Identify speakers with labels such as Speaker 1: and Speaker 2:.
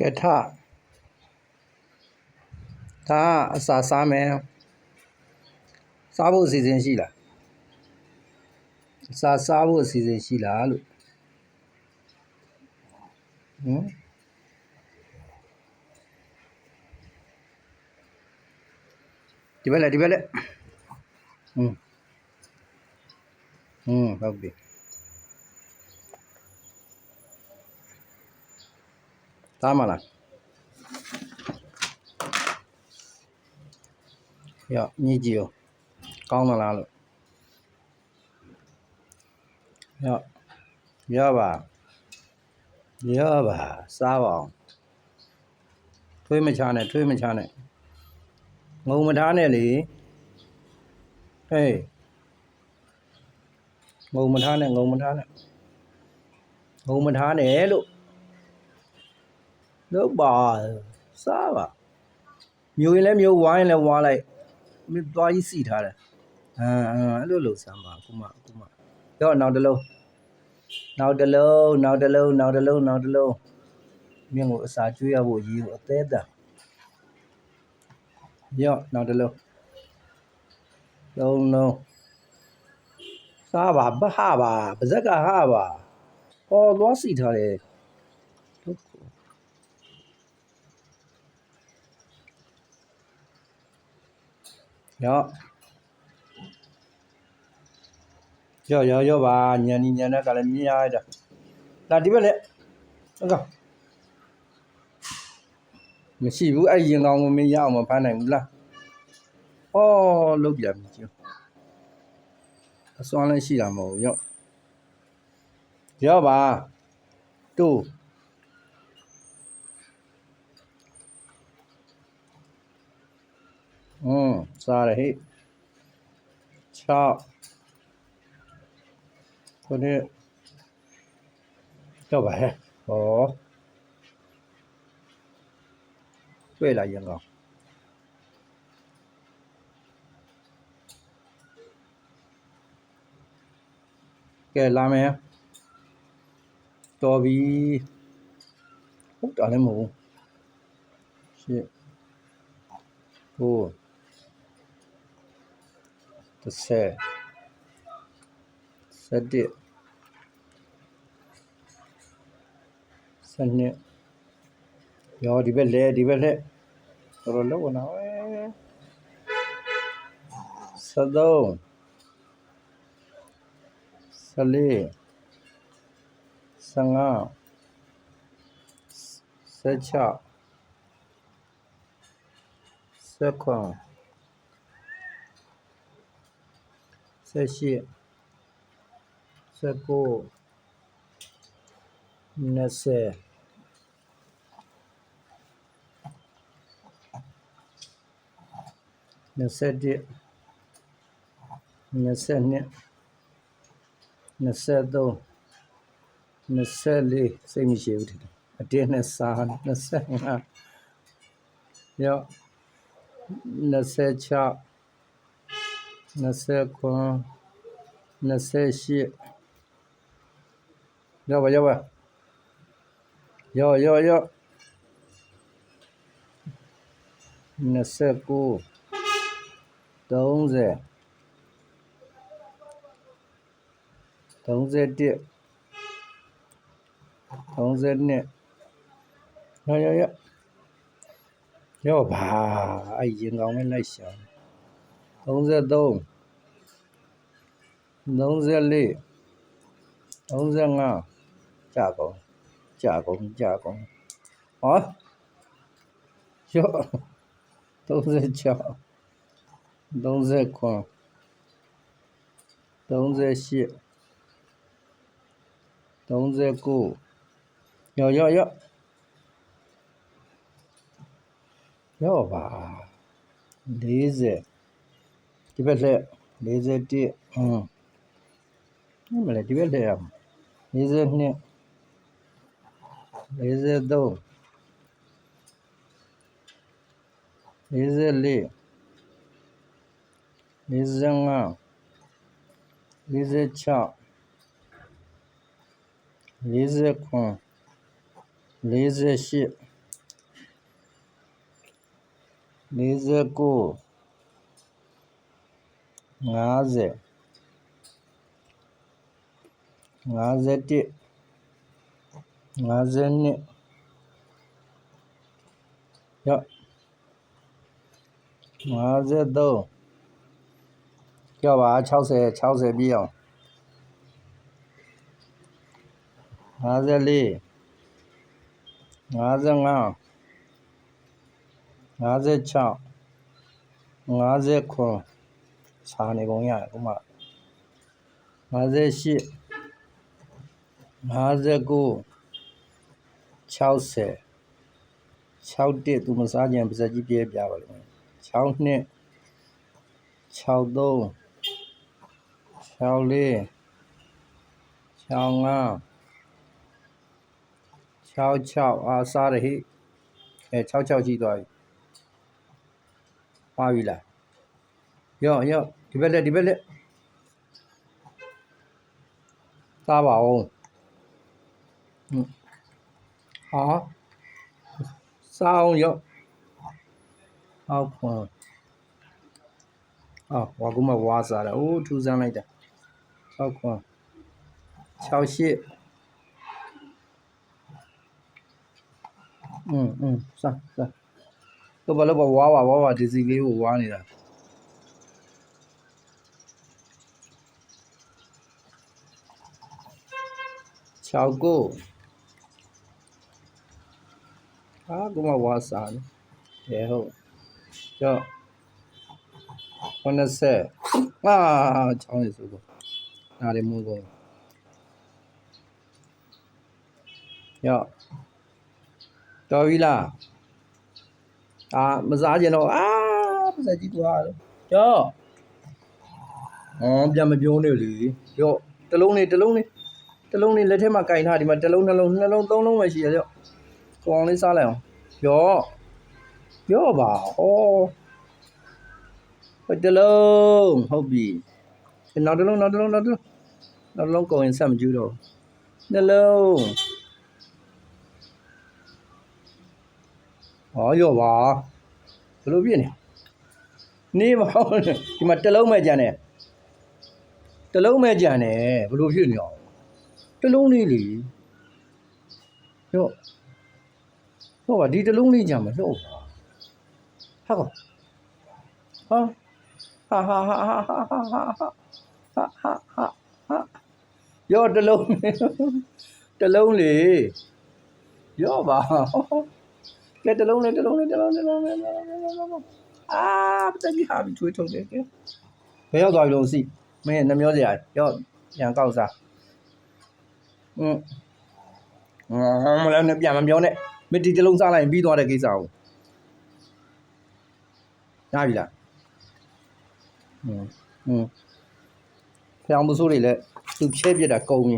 Speaker 1: ကဲထဒါအစာစားမယ်စားဖို့အစီအစဉ်ရှိလားအစာစားဖို့အစီအစဉ်ရှိလားလို့ဟမ်ဒီဘက်လက်ဒီဘက်လက်ဟွန်းဟွန်းဟုတ်ပြီ သားမလားရောညီကြည့်ရောကောင်းမလားလို့ရောရောပါရောပါစားပါအောင်ထွေးမချနဲ့ထွေးမချနဲ့ငုံမထားနဲ့လေဟေးငုံမထားနဲ့ငုံမထားနဲ့ငုံမထားနဲ့လို့ လို့ပါစားပါမျိုးရင်လည်းမျိုးဝိုင်းရင်လည်းဝါလိုက်မင်းသွားကြီးစီထားတယ်အာအဲ့လိုလို့စမ်းပါခုမှခုမှရောနောက်တစ်လုံးနောက်တစ်လုံးနောက်တစ်လုံးနောက်တစ်လုံးနောက်တစ်လုံးမြင့်ကိုအစာကျွေးရဖို့ရေးကိုအသေးတန်ရောနောက်တစ်လုံးလုံးလုံးစားပါဘဟပါပါဇက်ကဟာပါဟောသွားစီထားတယ်ဟုတ်ကို ရောရောရောရောပါညံနီညံတဲ့ကလည်းမြင်ရတာလာဒီဘက်လက်ဟုတ်ကဲ့မရှိဘူးအဲ့ရင်ကောင်ကိုမင်းရအောင်မဖမ်းနိုင်ဘူးလားဩလုတ်ပြန်ပြီကျအစွမ်းလည်းရှိတာမဟုတ်ဘူးရောရောပါတူ อืมစားရဟိ6ခုနှစ်တော့ပါဟဲ့ဟောတွေ့လာရင်ကောကဲလာမယ်တော်ပြီဟုတ်တာလည်းမဟုတ်ဘူးရှစ်ဟို တစ်ဆက်ဆက်တစ်ဆက်နှစ်ရောဒီဘက်လဲဒီဘက်လဲတော်တော်လောက်နာဝဲဆက်သုံးဆက် လေးဆက်ငါဆက်ချဆက်ခွန်ဆက်ရှိဆက်ကိုနှစ်ဆယ်နှစ်ဆက်တစ်နှစ်ဆက်နှစ်နှစ်ဆက်သုံးနှစ်ဆက်လေးစိတ်မရှိဘူးထင်တယ်အတင်းနဲ့စားနှစ်ဆက်ငါရောနှစ်ဆက်ချ နှစ်ဆက်ခွန်နှစ်ဆက်ရှိရောပါရောပါရောရောရောနှစ်ဆက်ကို30 31 32ရောရောရောရောပါအဲ့ရင်ကောင်းမဲ့လိုက်ရှာ 33 34 35ကြာကုန်ကြာကုန်ကြာကုန်ဟောရော36 39 38 39ရောရောရောရောပါ40 ဒီဘက်လက်41ဟွန်းဒီမလဲဒီဘက်လက်ရအောင်42 43 44 45 46 49 48 49 50 51 52ရော့53ကြောက်ပါ60 60ပြည့်အောင်54 55 56 59 စာနေပုံရတယ်ခုမှ58 59 60 61သူမစားကြံပါစက်ကြီးပြဲပြပါလိမ့်မယ်62 63 64 65 66အာစားရဟိအဲ66ကြီးသွားပြီပါပြီလား ရော့ရော့ဒီဘက်လက်ဒီဘက်လက်စားပါအောင်ဟာစားအောင်ရော့ဟောက်ခွန်အော်ဝါကူမဝါစားတာအိုးထူးဆန်းလိုက်တာဟောက်ခွန်68嗯嗯，算算，都把那个娃娃娃娃这些给我玩的了。69ဟာကမဝါစာလေရေဟုတ်ကြော့80အာချောင်းနေဆိုတော့နားရမှုကုန်ရော့တော်ပြီလားအာမစားကြတော့အာမစားကြည့်သွားတော့ကြော့အော်ပြန်မပြောနေလေရော့တလုံးလေးတလုံးလေး တလုံးလေးလက်ထဲမှာကင်ထားဒီမှာတလုံးနှလုံးနှလုံးသုံးလုံးပဲရှိရရော့ကောင်းလေးစားလိုက်အောင်ရော့ရော့ပါဩဟိုတလုံးဟုတ်ပြီနောက်တလုံးနောက်တလုံးနောက်တလုံးနောက်တလုံးကုန်ရင်ဆက်မကြည့်တော့နှလုံးဟောရော့ပါဘယ်လိုပြည့်နေနေမဟုတ်ဒီမှာတလုံးမဲ့ကြံတယ်တလုံးမဲ့ကြံတယ်ဘယ်လိုဖြစ်နေအောင် တလုံးလေးလေရော့ရော့ပါဒီတလုံးလေးကြံမလို့ဟာကောဟာဟာဟာဟာဟာဟာဟာဟာဟာဟာဟာရော့တလုံးတလုံးလေရော့ပါကဲတလုံးလေးတလုံးလေးတလုံးလေးတလုံးလေးအာပတကြီးဟာပြီးထွေးထုတ်တယ်ကဲဘယ်ရောက်သွားပြီလို့စီမင်းနှမျောစရာရော့ပြန်ကောက်စား อืมမလည်းနဲ့ပြန်မပြောနဲ့မတီတလုံးစားလိုက်ရင်ပြီးသွားတဲ့ကိစ္စကိုရပြီလားอืมอืมဖေအောင်မစိုးတွေလည်းသူဖြဲပြစ်တာကုန်ပြီ